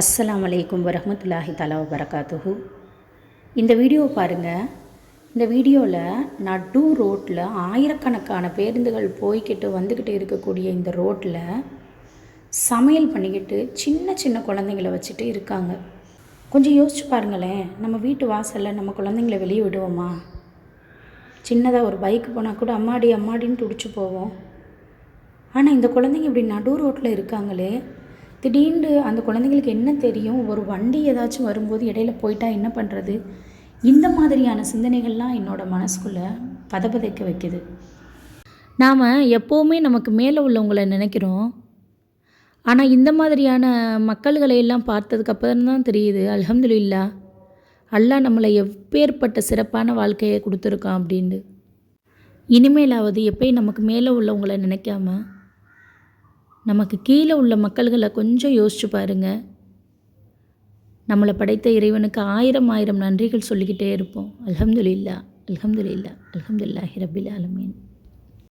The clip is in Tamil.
அஸ்ஸலாம் வலைக்கும் வரமத்துல்லாஹி தலா வரகாத்துஹு இந்த வீடியோ பாருங்கள் இந்த வீடியோவில் நடு ரோட்டில் ஆயிரக்கணக்கான பேருந்துகள் போய்கிட்டு வந்துக்கிட்டு இருக்கக்கூடிய இந்த ரோட்டில் சமையல் பண்ணிக்கிட்டு சின்ன சின்ன குழந்தைங்கள வச்சுட்டு இருக்காங்க. கொஞ்சம் யோசிச்சு பாருங்களேன். நம்ம வீட்டு வாசலில் நம்ம குழந்தைங்கள வெளியே விடுவோமா? சின்னதாக ஒரு பைக்கு போனால் கூட அம்மாடி அம்மாடின்னு துடிச்சு போவோம். ஆனால் இந்த குழந்தைங்க இப்படி நடு ரோட்டில் இருக்காங்களே திடீர்னு அந்த குழந்தைங்களுக்கு என்ன தெரியும்? ஒரு வண்டி ஏதாச்சும் வரும்போது இடையில போயிட்டா என்ன பண்ணுறது இந்த மாதிரியான சிந்தனைகள்லாம் என்னோட மனசுக்குள்ளே பதபதைக்க வைக்குது. நாம் எப்போவுமே நமக்கு மேலே உள்ளவங்களை நினைக்கிறோம். ஆனால் இந்த மாதிரியான மக்கள்களை எல்லாம் பார்த்ததுக்கப்புறம் தான் தெரியுது அல்ஹம்துலில்லா அல்லாஹ் நம்மளை எப்பேற்பட்ட சிறப்பான வாழ்க்கையை கொடுத்துருக்கான் அப்படின்ட்டு. இனிமேலாவது எப்பயும் நமக்கு மேலே உள்ளவங்களை நினைக்காம நமக்கு கீழே உள்ள மக்கள்களை கொஞ்சம் யோசிச்சு பாருங்க. நம்மளை படைத்த இறைவனுக்கு ஆயிரம் ஆயிரம் நன்றிகள் சொல்லிக்கிட்டே இருப்போம். அலமதுல்லா அலமதுல்லா அலமதுல்லாஹி ரபில் ஆலமீன்.